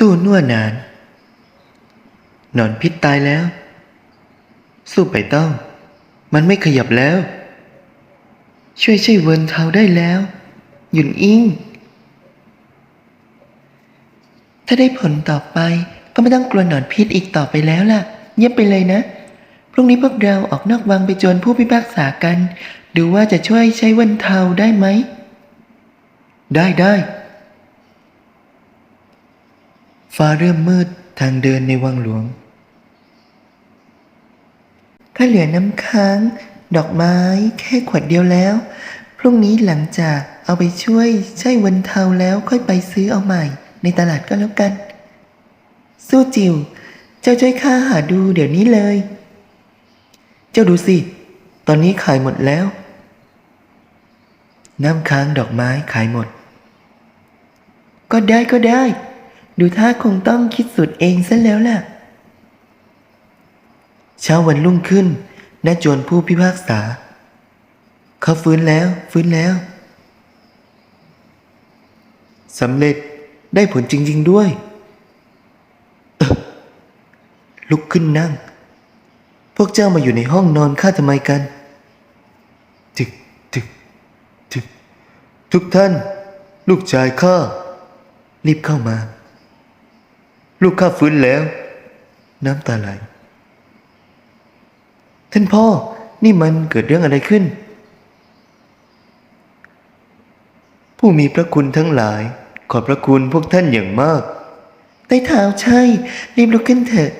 ตู้นวดนาน นอนพิษตายแล้ว สู้ไปต้อง มันไม่ขยับแล้ว ช่วยใช้เวินเทาได้แล้ว หยุนอิง ถ้าได้ผลต่อไปก็ไม่ต้องกลัวหนอนพิษอีกต่อไปแล้วล่ะเงียบไปเลยนะ พรุ่งนี้พวกเราออกนอกวังไปโจรผู้พิพากษากัน ดูว่าจะช่วยใช้เวันเทาได้ไหม ได้ได้ ฟ้าเริ่มมืดทางเดินในวังหลวงถ้าเหลือน้ำค้าง ดอกไม้แค่ขวดเดียวแล้ว พรุ่งนี้หลังจากเอาไปช่วยใช้วันเทาแล้วค่อยไปซื้อเอาใหม่ ในตลาดก็แล้วกัน สู้จิว เจ้าช่วยข้าหาดูเดี๋ยวนี้เลย เจ้าดูสิ ตอนนี้ขายหมดแล้ว น้ำค้างดอกไม้ขายหมด ก็ได้ก็ได้ ดูท่าคงต้องคิดสูตรเองซะแล้วล่ะ เช้าวันรุ่งขึ้นน้าจวนผู้พิพากษา เขาฟื้นแล้ว ฟื้นแล้วสำเร็จได้ผลจริง ๆด้วย ลุกขึ้นนั่ง พวกเจ้ามาอยู่ในห้องนอนข้าทำไมกันทึกทึกทึกทุกท่าน ลูกชายข้ารีบเข้ามา ลูกข้าฟื้นแล้ว น้ำตาไหลท่านพ่อนี่มันเกิดเรื่องอะไรขึ้น ผู้มีพระคุณทั้งหลาย ขอบพระคุณพวกท่านอย่างมากใต้เท้าใช่ รีบลุกขึ้นเถอะ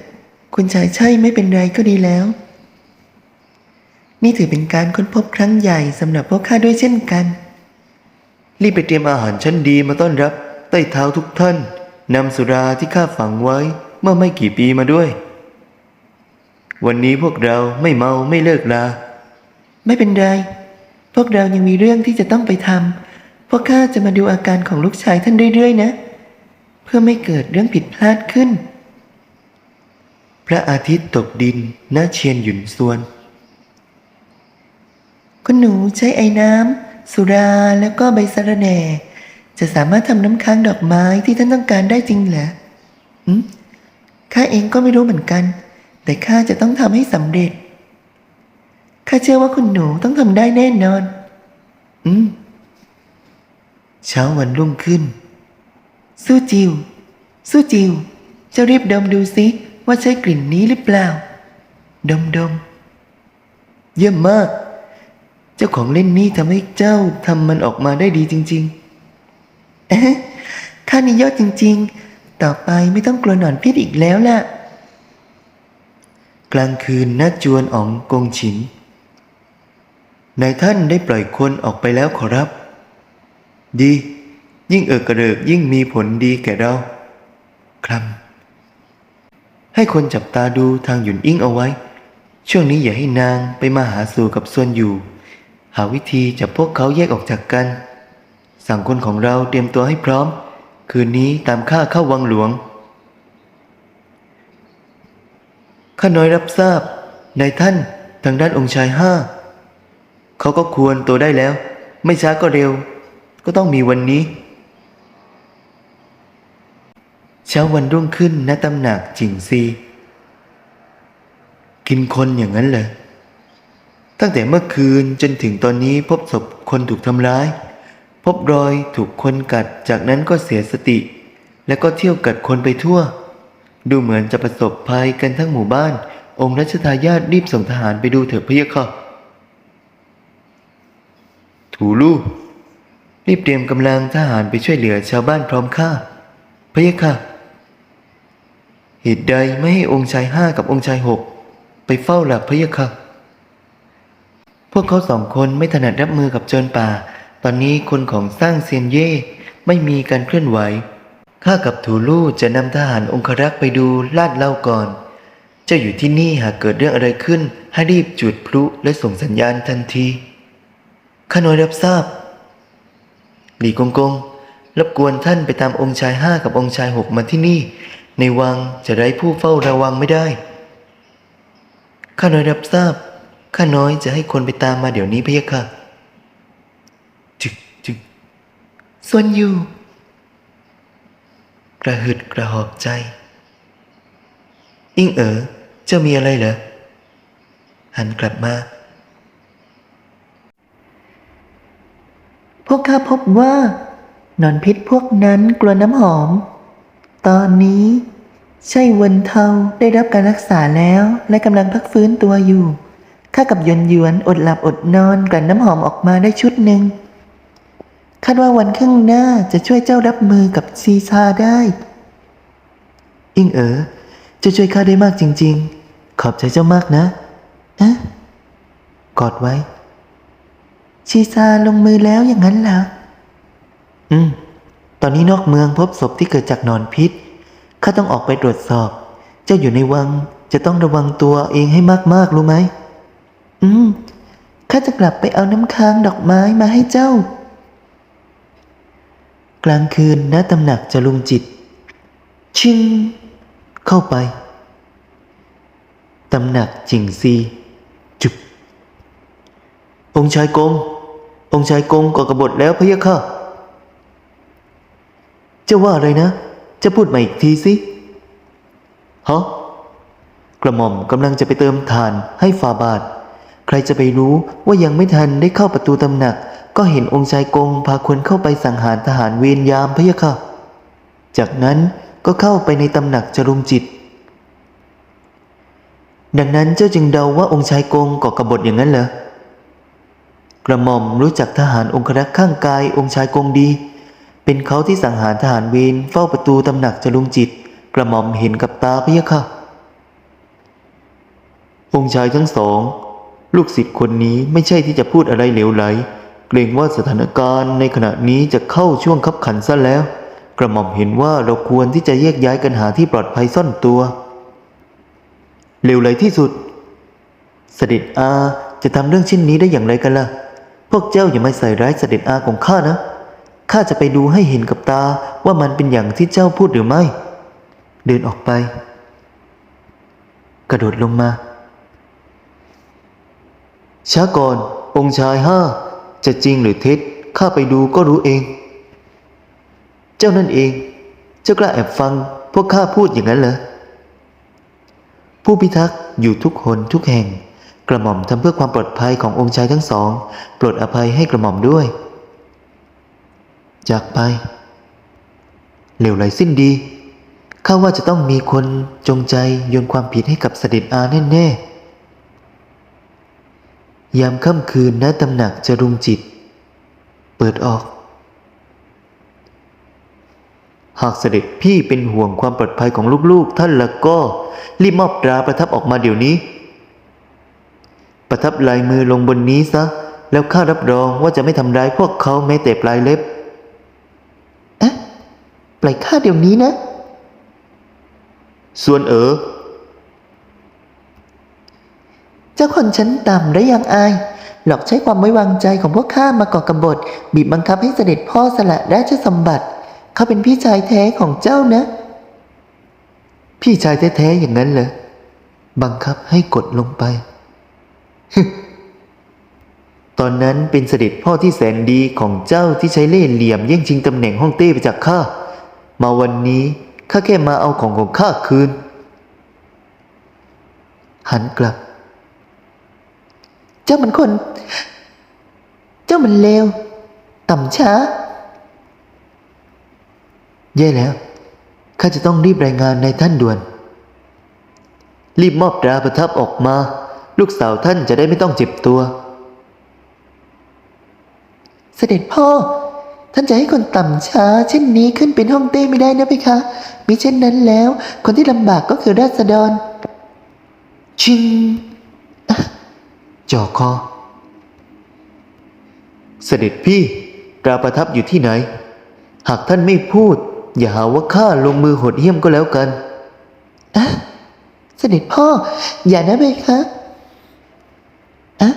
คุณชายใช่ไม่เป็นไรก็ดีแล้ว นี่ถือเป็นการค้นพบครั้งใหญ่สำหรับพวกข้าด้วยเช่นกัน รีบไปเตรียมอาหารชั้นดีมาต้อนรับใต้เท้าทุกท่าน นำสุราที่ข้าฝังไว้เมื่อไม่กี่ปีมาด้วย วันนี้พวกเราไม่เมาไม่เลิกลา ไม่เป็นไร พวกเรายังมีเรื่องที่จะต้องไปทำพวกข้าจะมาดูอาการของลูกชายท่านเรื่อยๆนะ เพื่อไม่เกิดเรื่องผิดพลาดขึ้น พระอาทิตย์ตกดินณเชียนหยุนซวนคุณหนูใช้ไอ้น้ำสุราแล้วก็ใบสะระแหน่ จะสามารถทำน้ำค้างดอกไม้ที่ท่านต้องการได้จริงเหรออืมข้าเองก็ไม่รู้เหมือนกัน แต่ข้าจะต้องทำให้สำเร็จ ข้าเชื่อว่าคุณหนูต้องทำได้แน่นอน อืม เช้าวันรุ่งขึ้น สู้จิว สู้จิวเจ้ารีบดมดูสิว่าใช่กลิ่นนี้หรือเปล่า ดมดม เยี่ยมมาก เจ้าของเล่นนี้ทำให้เจ้าทำมันออกมาได้ดีจริง ๆ เอ๊ะข้านี่ยอดจริง ๆ ต่อไปไม่ต้องกลัวหนอนพิษอีกแล้วล่ะ กลางคืนณจวนอ๋องกงฉินนายท่านได้ปล่อยคนออกไปแล้วขอรับ ดี ยิ่งเอิกกระเริกยิ่งมีผลดีแก่เรา ครับให้คนจับตาดูทางหยุนอิงเอาไว้ ช่วงนี้อย่าให้นางไปมาหาสู่กับส่วนอยู่ หาวิธีจับพวกเขาแยกออกจากกัน สั่งคนของเราเตรียมตัวให้พร้อม คืนนี้ตามข้าเข้าวังหลวง ข้าน้อยรับทราบ นายท่านทางด้านองค์ชายห้า เขาก็ควรตัวได้แล้ว ไม่ช้าก็เร็ว ก็ต้องมีวันนี้ เช้าวันรุ่งขึ้นณตำหนักจิงซี กินคนอย่างนั้นเหรอตั้งแต่เมื่อคืนจนถึงตอนนี้พบศพคนถูกทำร้าย พบรอยถูกคนกัดจากนั้นก็เสียสติ แล้วก็เที่ยวกัดคนไปทั่ว ดูเหมือนจะประสบภัยกันทั้งหมู่บ้าน องค์รัชทายาทรีบส่งทหารไปดูเถิดพะยะค่ะถูลู่รีบเตรียมกำลังทหารไปช่วยเหลือชาวบ้านพร้อมข้าพะยะค่ะเหตุใดไม่ให้องค์ชายห้ากับองค์ชายหกไปเฝ้าหลับพะยะค่ะพวกเขาสองคนไม่ถนัดรับมือกับโจรป่า ตอนนี้คนของสร้างเซียนเย่ไม่มีการเคลื่อนไหว ข้ากับถูลู่จะนำทหารองครักษ์ไปดูลาดเล่าก่อน เจ้าอยู่ที่นี่หากเกิดเรื่องอะไรขึ้นให้รีบจุดพลุและส่งสัญญาณทันที ข้าน้อยรับทราบ หลีกงกงรบกวนท่านไปตามองค์ชายห้ากับองค์ชายหกมาที่นี่ ในวังจะไร้ผู้เฝ้าระวังไม่ได้ ข้าน้อยรับทราบ ข้าน้อยจะให้คนไปตามมาเดี๋ยวนี้พะยะค่ะ จึกจึก ส่วนอยู่ กระหึดกระหอบใจ อิงเอ๋อเจ้ามีอะไรเหรอ หันกลับมา พวกข้าพบว่าหนอนพิษพวกนั้นกลัวน้ำหอม ตอนนี้ใช่เวนเทาได้รับการรักษาแล้วและกำลังพักฟื้นตัวอยู่ ข้ากับหยวนหยวนอดหลับอดนอนกลั่นน้ำหอมออกมาได้ชุดหนึ่ง คาดว่าวันข้างหน้าจะช่วยเจ้ารับมือกับซีซาได้ อิงเอ๋อจ้าช่วยข้าได้มากจริง ๆ ขอบใจเจ้ามากนะอะกอดไว้ ชีซาลงมือแล้วอย่างนั้นเหรอ อืม ตอนนี้นอกเมืองพบศพที่เกิดจากนอนพิษ ข้าต้องออกไปตรวจสอบ เจ้าอยู่ในวังจะต้องระวังตัวเองให้มากๆ รู้ไหม อืม ข้าจะกลับไปเอาน้ำค้างดอกไม้มาให้เจ้า กลางคืนณตำหนักจรุงจิต ชิง เข้าไป ตำหนักจิงซี จุบองค์ชายกง องค์ชายกงก่อกบฏแล้วพะยะค่ะจะว่าอะไรนะ จะพูดมาอีกทีสิฮะกระหม่อมกำลังจะไปเติมถ่านให้ฟาบาท ใครจะไปรู้ว่ายังไม่ทันได้เข้าประตูตำหนัก ก็เห็นองค์ชายกงพาคนเข้าไปสังหารทหารเวรยนยามพะยะค่ะ จากนั้นก็เข้าไปในตำหนักจรุงจิต ดังนั้นเจ้าจึงเดาว่าองค์ชายกงก่อกบฏอย่างนั้นเหรอกระหม่อมรู้จักทหารองครักษ์ข้างกายองค์ชายกงดี เป็นเขาที่สังหารทหารเวรเฝ้าประตูตำหนักจรุงจิต กระหม่อมเห็นกับตาพะยะค่ะ องค์ชายทั้งสอง ลูกศิษย์คนนี้ไม่ใช่ที่จะพูดอะไรเหลวไหล เกรงว่าสถานการณ์ในขณะนี้จะเข้าช่วงคับขันซะแล้ว กระหม่อมเห็นว่าเราควรที่จะแยกย้ายกันหาที่ปลอดภัยซ่อนตัวเหลวไหลที่สุด เสด็จอาจะทำเรื่องเช่นนี้ได้อย่างไรกันล่ะ พวกเจ้าอย่ามาใส่ร้ายเสด็จอาของข้านะข้าจะไปดูให้เห็นกับตาว่ามันเป็นอย่างที่เจ้าพูดหรือไม่ เดินออกไป กระโดดลงมา ช้าก่อน องค์ชายห้า จะจริงหรือเท็จข้าไปดูก็รู้เอง เจ้านั่นเอง เจ้ากล้าแอบฟังพวกข้าพูดอย่างนั้นเหรอผู้พิทักษ์อยู่ทุกคนทุกแห่ง กระหม่อมทำเพื่อความปลอดภัยขององค์ชายทั้งสอง โปรดอภัยให้กระหม่อมด้วย จากไป เหลวไหลสิ้นดีข้าว่าจะต้องมีคนจงใจโยนความผิดให้กับเสด็จอาแน่ๆ ยามค่ำคืนณตำหนักจรุงจิต เปิดออก หากเสด็จพี่เป็นห่วงความปลอดภัยของลูกๆ ท่านล้วก็ รีบมอบตราประทับออกมาเดี๋ยวนี้ ประทับลายมือลงบนนี้ซะ แล้วข้ารับรองว่าจะไม่ทำร้ายพวกเขาแม้แต่ปลายเล็บเอ๊ะปล่อยข้าเดี๋ยวนี้นะ ส่วนเอ๋อ เจ้าคนชั้นต่ำและยังอาย หลอกใช้ความไว้วางใจของพวกข้ามาก่อกบฏบีบบังคับให้เสด็จพ่อสละราชสมบัติ เขาเป็นพี่ชายแท้ของเจ้านะ พี่ชายแท้ๆอย่างนั้นเหรอบังคับให้กดลงไป ตอนนั้นเป็นเสด็จพ่อที่แสนดีของเจ้าที่ใช้เล่ห์เหลี่ยมแย่งชิงตำแหน่งห้องเต้ไปจากข้า มาวันนี้ข้าแค่มาเอาของของข้าคืน หันกลับ จ้ามันคน เจ้ามันเลว ต่ำช้า แย่แล้ว ข้าจะต้องรีบรายงานในท่านด่วน รีบมอบตราประทับออกมา ลูกสาวท่านจะได้ไม่ต้องเจ็บตัว เสด็จพ่อ ท่านจะให้คนต่ำช้า เช่นนี้ขึ้นเป็นห้องเต้ไม่ได้นะเพคะ มิเช่นนั้นแล้ว คนที่ลำบากก็คือราษฎร ชิง จ่อคอ เสด็จพี่ตราประทับอยู่ที่ไหน หากท่านไม่พูด อย่าหาว่าข้าลงมือโหดเหี้ยมก็แล้วกันอะเสด็จพ่อ อย่านะเพคะอะ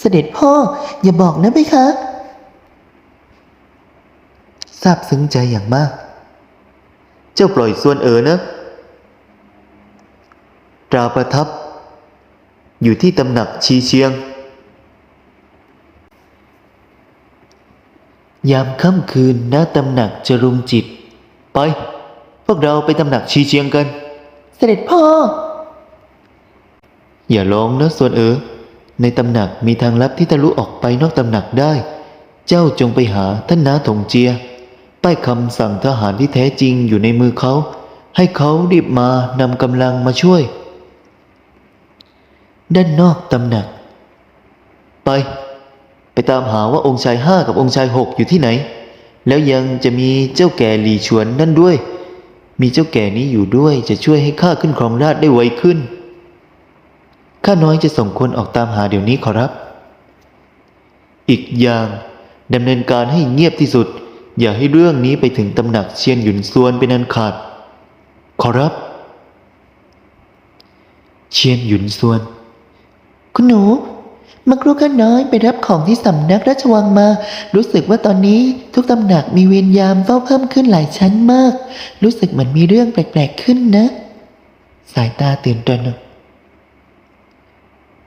เสด็จพ่อ อย่าบอกนะเพคะทราบซึ้งใจอย่างมาก เจ้าปล่อยส่วนเอ๋อนะ ตราประทับ อยู่ที่ตำหนักชีเชียง ยามค่ำคืนณตำหนักจรุงจิต ไป พวกเราไปตำหนักชีเชียงกัน เสด็จพ่อ อย่าร้องนะส่วนเออในตำหนักมีทางลับที่ทะลุออกไปนอกตำหนักได้ เจ้าจงไปหาท่านนาถงเจีย ป้ายคำสั่งทหารที่แท้จริงอยู่ในมือเขา ให้เขารีบมานำกำลังมาช่วย ด้านนอกตำหนัก ไป ไปตามหาว่าองค์ชายห้ากับองค์ชายหกอยู่ที่ไหน แล้วยังจะมีเจ้าแก่หลีชวนนั่นด้วย มีเจ้าแก่นี้อยู่ด้วยจะช่วยให้ข้าขึ้นครองราชได้ไวขึ้นข้าน้อยจะส่งคนออกตามหาเดี๋ยวนี้ขอรับ อีกอย่างดำเนินการให้เงียบที่สุด อย่าให้เรื่องนี้ไปถึงตำหนักเชียนหยุนซวนเป็นอันขาด ขอรับ เชียนหยุนซวน คุณหนูมื่อครู่ข้าน้อยไปรับของที่สำนักราชวังมา รู้สึกว่าตอนนี้ทุกตำหนักมีเวรยามเฝ้าเพิ่มขึ้นหลายชั้นมาก รู้สึกเหมือนมีเรื่องแปลกๆขึ้นนะ สายตาตื่นตระหนก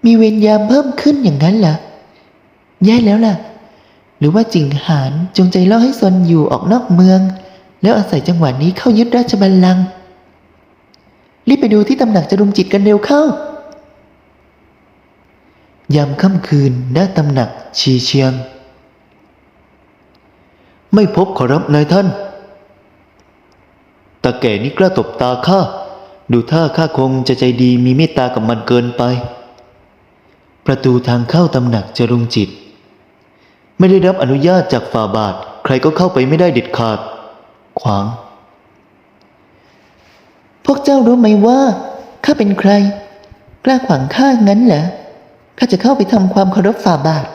มีเวรยามเพิ่มขึ้นอย่างนั้นเหรอแย่แล้วล่ะ หรือว่าจิงหานจงใจล่อให้ซนอยู่ออกนอกเมือง แล้วอาศัยจังหวะนี้เข้ายึดราชบัลลังก์รีบไปดูที่ตำหนักจรุงจิตกันเร็วเข้า ยามค่ำคืนณตำหนักชีเชียง ไม่พบขอรับนายท่าน ตาแก่นี่กล้าตบตาข้า ดูท่าข้าคงจะใจดีมีเมตตากับมันเกินไป ประตูทางเข้าตำหนักจรุงจิต ไม่ได้รับอนุญาตจากฝ่าบาท ใครก็เข้าไปไม่ได้เด็ดขาด ขวาง พวกเจ้ารู้ไหมว่าข้าเป็นใคร กล้าขวางข้างั้นเหรอ ข้าจะเข้าไปทำความเคารพฝ่าบาท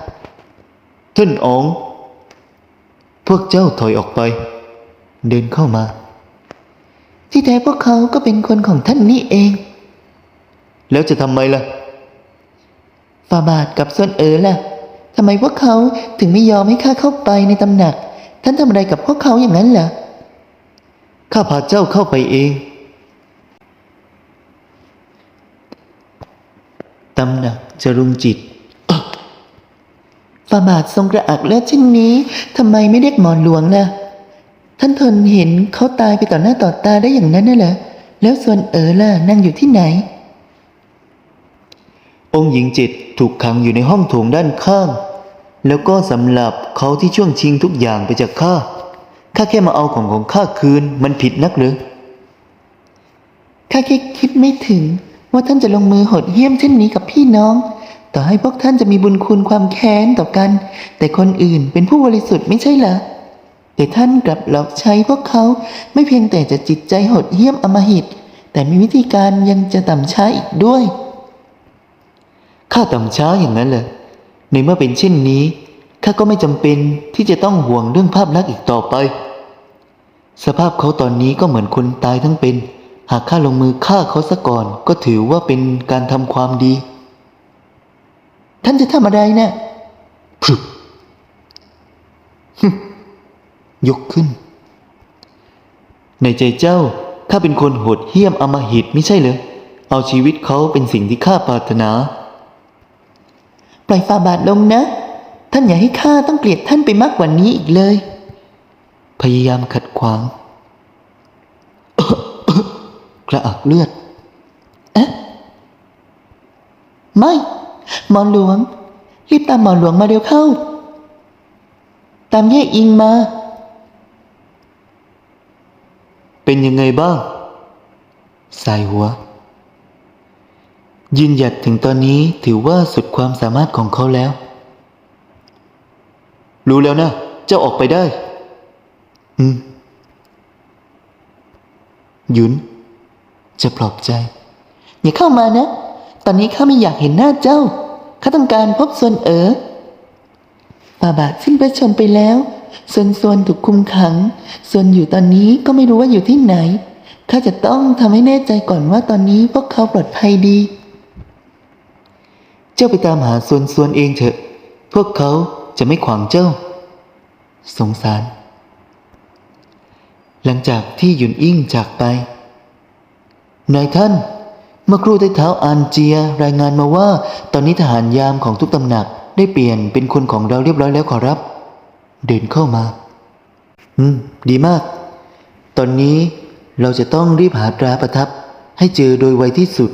ท่านอ๋อง พวกเจ้าถอยออกไป เดินเข้ามา ที่แท้พวกเขาก็เป็นคนของท่านนี่เอง แล้วจะทำไมล่ะ ฝ่าบาทกับส่วนเอ๋อล่ะทำไมพวกเขาถึงไม่ยอมให้ข้าเข้าไปในตำหนัก ท่านทำอะไรกับพวกเขาอย่างนั้นเหรอข้าพาเจ้าเข้าไปเองตำหนัก จรุงจิตฝ่าบาททรงกระอักเลือดเช่นนี้ทำไมไม่เรียกหมอหลวงล่ะ ท่านทนเห็นเขาตายไปต่อหน้าต่อตาได้อย่างนั้นน่ะเหรอแล้วส่วนเอ๋อล่ะนั่งอยู่ที่ไหน องค์หญิงจิตถูกขังอยู่ในห้องโถงด้านข้าง แล้วก็สำหรับเขาที่ช่วงชิงทุกอย่างไปจากข้าข้าแค่มาเอาของของข้าคืนมันผิดนักหรือข้าแค่คิดไม่ถึง ว่าท่านจะลงมือโหดเหี้ยมเช่นนี้กับพี่น้อง ต่อให้พวกท่านจะมีบุญคุณความแค้นต่อกัน แต่คนอื่นเป็นผู้บริสุทธิ์ไม่ใช่เหรอแต่ท่านกลับหลอกใช้พวกเขาไม่เพียงแต่จะจิตใจโหดเหี้ยมอำมหิต แต่มีวิธีการยังจะต่ำช้าอีกด้วยข้าต่ำช้าอย่างนั้นเลยในเมื่อเป็นเช่นนี้ข้าก็ไม่จำเป็นที่จะต้องห่วงเรื่องภาพลักษณ์อีกต่อไป สภาพเขาตอนนี้ก็เหมือนคนตายทั้งเป็น หากข้าลงมือฆ่าเขาซะก่อนก็ถือว่าเป็นการทำความดี ท่านจะทำอะไรนะ่ะพรึบฮึยกขึ้น ในใจเจ้าข้าเป็นคนโหดเหี้ยมอำมหิตไม่ใช่เหรอเอาชีวิตเขาเป็นสิ่งที่ข้าปรารถนา ปล่อยฝ่าบาทลงนะ ท่านอย่าให้ข้าต้องเกลียดท่านไปมากกว่านี้อีกเลย พยายามขัดขวาง กระอักเลือด เอ๊ะ ไม่ หมอหลวง รีบตามหมอหลวงมาเร็วเข้า ตามเย่อิงมา เป็นยังไงบ้าง สายหัว ยืนหยัดถึงตอนนี้ถือว่าสุดความสามารถของเขาแล้ว รู้แล้วนะ เจ้าออกไปได้ อืมหยุน จะปลอบใจ อย่าเข้ามานะ ตอนนี้ข้าไม่อยากเห็นหน้าเจ้า ข้าต้องการพบส่วนเอ๋อฝ่าบาทสิ้นพระชนไปแล้ว ส่วนส่วนถูกคุมขัง ส่วนอยู่ตอนนี้ก็ไม่รู้ว่าอยู่ที่ไหน ข้าจะต้องทำให้แน่ใจก่อนว่าตอนนี้พวกเขาปลอดภัยดี เจ้าไปตามหาส่วนส่วนเองเถอะ พวกเขาจะไม่ขวางเจ้า สงสาร หลังจากที่หยุนอิ่งจากไป นายท่าน เมื่อครู่ได้เท้าอานเจียรายงานมาว่า ตอนนี้ทหารยามของทุกตำหนักได้เปลี่ยนเป็นคนของเราเรียบร้อยแล้วขอรับ เดินเข้ามา อืม ดีมาก ตอนนี้เราจะต้องรีบหาตราประทับ ให้เจอโดยไวที่สุด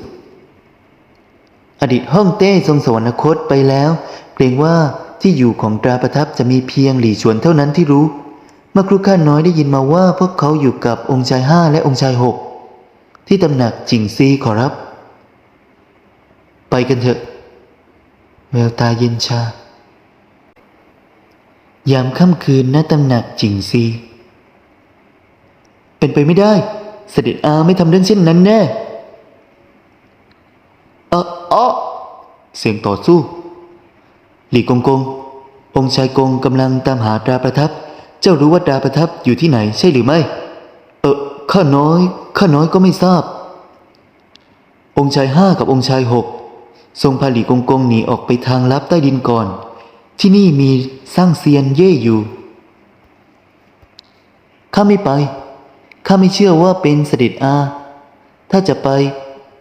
อดีตฮ่องเต้ทรงสวรรคตไปแล้ว เกรงว่าที่อยู่ของตราประทับจะมีเพียงหลี่ชวนเท่านั้นที่รู้ เมื่อครูข้าน้อยได้ยินมาว่าพวกเขาอยู่กับองค์ชายห้าและองค์ชายหก ที่ตำหนักจิงซีขอรับ ไปกันเถอะแววตาเย็นชา ยามค่ำคืนณตำหนักจิงซี เป็นไปไม่ได้ เสด็จอาไม่ทำเรื่องเช่นนั้นแน่เออเออเสียงต่อสู้ หลีกงกง องค์ชายกงกำลังตามหาตราประทับ เจ้ารู้ว่าตราประทับอยู่ที่ไหนใช่หรือไม่ ข้าน้อย ข้าน้อยก็ไม่ทราบ องค์ชายห้ากับองค์ชายหกทรงพาหลีกงกงหนีออกไปทางลับใต้ดินก่อน ที่นี่มีสร้างเซียนเย่อยู่ ข้าไม่ไป ข้าไม่เชื่อว่าเป็นเสด็จอา ถ้าจะไป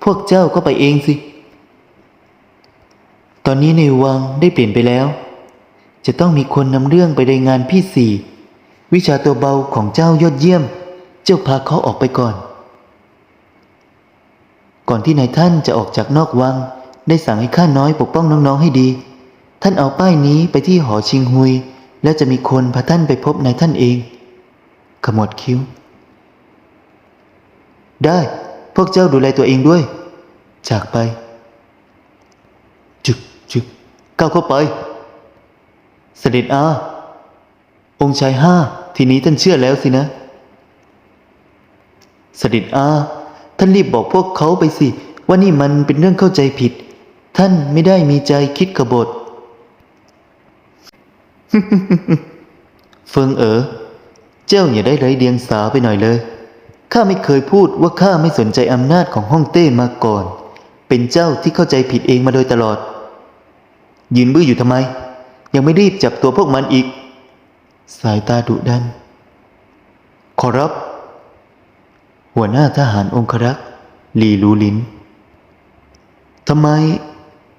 พวกเจ้าก็ไปเองสิ ตอนนี้ในวังได้เปลี่ยนไปแล้ว จะต้องมีคนนำเรื่องไปรายงานพี่สี่ วิชาตัวเบาของเจ้ายอดเยี่ยม เจ้าพาเขาออกไปก่อน ก่อนที่นายท่านจะออกจากนอกวัง ได้สั่งให้ข้าน้อยปกป้องน้องๆให้ดี ท่านเอาป้ายนี้ไปที่หอชิงฮุย แล้วจะมีคนพาท่านไปพบนายท่านเอง ขมวดคิ้ว ได้พวกเจ้าดูแลตัวเองด้วย จากไป จึกจึกก้าวเข้าไป เสด็จอาองค์ชายห้าทีนี้ท่านเชื่อแล้วสินะ สด็จอา ท่านรีบบอกพวกเขาไปสิ ว่านี่มันเป็นเรื่องเข้าใจผิด ท่านไม่ได้มีใจคิดกบฏเฟิงเอ๋อเจ้าอย่าได้ไร้เดียงสาไปหน่อยเลย ข้าไม่เคยพูดว่าข้าไม่สนใจอำนาจของฮ่องเต้มาก่อน เป็นเจ้าที่เข้าใจผิดเองมาโดยตลอด ยืนบื้ออยู่ทำไม ยังไม่รีบจับตัวพวกมันอีก สายตาดุดัน ขอรับ หัวหน้าทหารองครักษ์ลีลูลินทำไม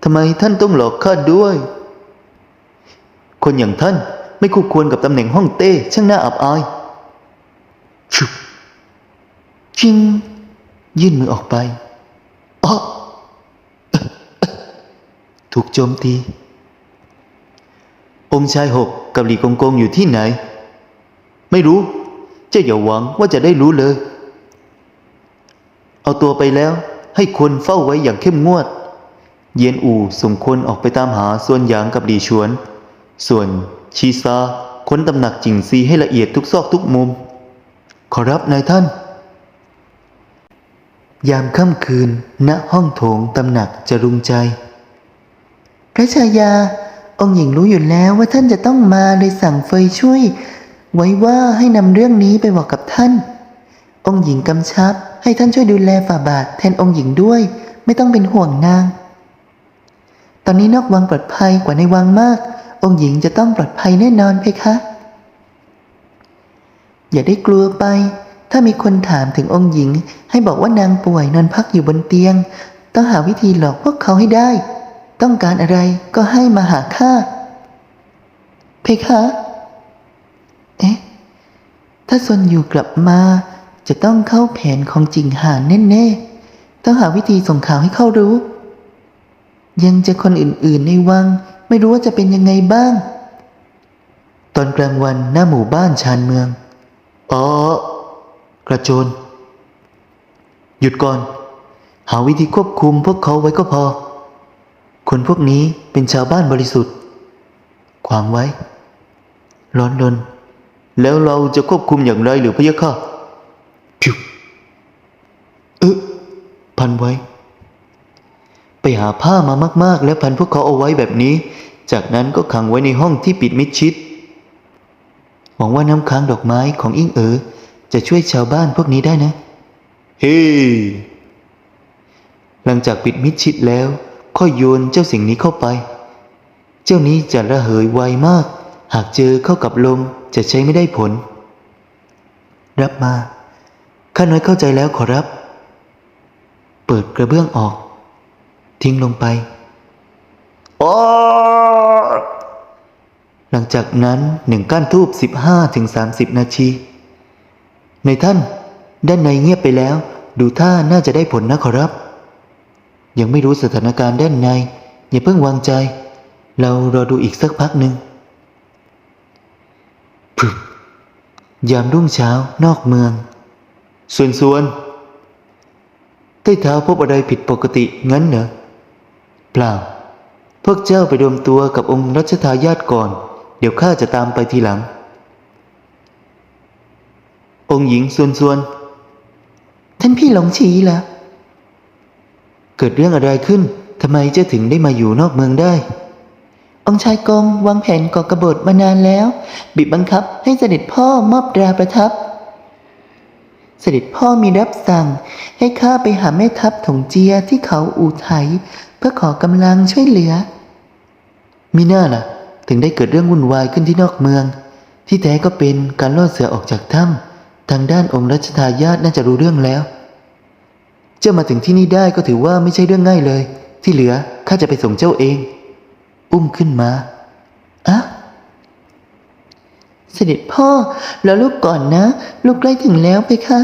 ทำไมท่านต้องหลอกข้าด้วย คนอย่างท่านไม่คู่ควรกับตำแหน่งฮ่องเต้ช่างน่าอับอายชุบชิง ยื่นมือออกไปอ้อถูกโจมตี องค์ชายหกกับหลีกงกงอยู่ที่ไหน ไม่รู้ เจ้าอย่าหวังว่าจะได้รู้เลย เอาตัวไปแล้ว ให้คนเฝ้าไว้อย่างเข้มงวด เย็นอูส่งคนออกไปตามหาส่วนหยางกับหลีชวน ส่วนชีซาค้นตำหนักจิงซีให้ละเอียดทุกซอกทุกมุม ขอรับนายท่าน ยามค่ำคืนณห้องโถงตำหนักจะรุงใจ พระชายา องค์หญิงรู้อยู่แล้วว่าท่านจะต้องมาเลยสั่งเฟยช่วย ไว้ว่าให้นำเรื่องนี้ไปบอกกับท่าน องค์หญิงกำชับ ให้ท่านช่วยดูแลฝ่าบาทแทนองค์หญิงด้วย ไม่ต้องเป็นห่วงนาง ตอนนี้นอกวังปลอดภัยกว่าในวังมาก องค์หญิงจะต้องปลอดภัยแน่นอนเพคะ อย่าได้กลัวไป ถ้ามีคนถามถึงองค์หญิง ให้บอกว่านางป่วยนอนพักอยู่บนเตียง ต้องหาวิธีหลอกพวกเขาให้ได้ ต้องการอะไรก็ให้มาหาข้าเพคะ เอ๊ะ ถ้าซนอยู่กลับมา จะต้องเข้าแผนของจิงหานแน่ๆ ต้องหาวิธีส่งข่าวให้เขารู้ ยังจะคนอื่นๆในวังไม่รู้ว่าจะเป็นยังไงบ้าง ตอนกลางวันหน้าหมู่บ้านชานเมือง อ๋อ กระโจน หยุดก่อน หาวิธีควบคุมพวกเขาไว้ก็พอ คนพวกนี้เป็นชาวบ้านบริสุทธิ์ ขวางไว้ ร้อนรนแล้วเราจะควบคุมอย่างไรหรือพะยะค่ะ เอ๊ะพันไว้ ไปหาผ้ามามาก ๆ แล้วพันพวกเขาเอาไว้แบบนี้ จากนั้นก็ขังไว้ในห้องที่ปิดมิดชิด หวังว่าน้ำค้างดอกไม้ของอิงเอ๋อจะช่วยชาวบ้านพวกนี้ได้นะ เฮ้หลังจากปิดมิดชิดแล้ว ค่อยโยนเจ้าสิ่งนี้เข้าไป เจ้านี้จะระเหยไวมาก หากเจอเข้ากับลมจะใช้ไม่ได้ผล รับมา ข้าน้อยเข้าใจแล้วขอรับ เปิดกระเบื้องออก ทิ้งลงไปอ๋อหลังจากนั้นหนึ่งก้านทูบสิบห้าถึงสามสิบนาที ในท่าน ด้านในเงียบไปแล้ว ดูท่าน่าจะได้ผลนะขอรับ ยังไม่รู้สถานการณ์ด้านใน อย่าเพิ่งวางใจ เรารอดูอีกสักพักหนึ่งพึบยามรุ่งเช้านอกเมือง ส่วนส่วน ใต้เท้าพบอะไรผิดปกติงั้นเหรอเปล่า พวกเจ้าไปรวมตัวกับองค์รัชทายาทก่อน เดี๋ยวข้าจะตามไปทีหลัง องค์หญิงส่วนส่วนท่านพี่หลงฉีเหรอเกิดเรื่องอะไรขึ้นทำไมเจ้าถึงได้มาอยู่นอกเมืองได้ องค์ชายกงวางแผนก่อกบฏมานานแล้วบิดบังคับให้เสด็จพ่อมอบตราประทับ เสด็จพ่อมีรับสั่ง ให้ข้าไปหาแม่ทัพถงเจียที่เขาอู่ไถ เพื่อขอกำลังช่วยเหลือมิน่าล่ะ ถึงได้เกิดเรื่องวุ่นวายขึ้นที่นอกเมือง ที่แท้ก็เป็นการล่อเสือออกจากถ้ำทางด้านองค์รัชทายาทน่าจะรู้เรื่องแล้วเจ้ามาถึงที่นี่ได้ก็ถือว่าไม่ใช่เรื่องง่ายเลย ที่เหลือข้าจะไปส่งเจ้าเอง อุ้มขึ้นมาอะ เสด็จพ่อแล้วลูกก่อนนะ ลูกใกล้ถึงแล้วไปคะ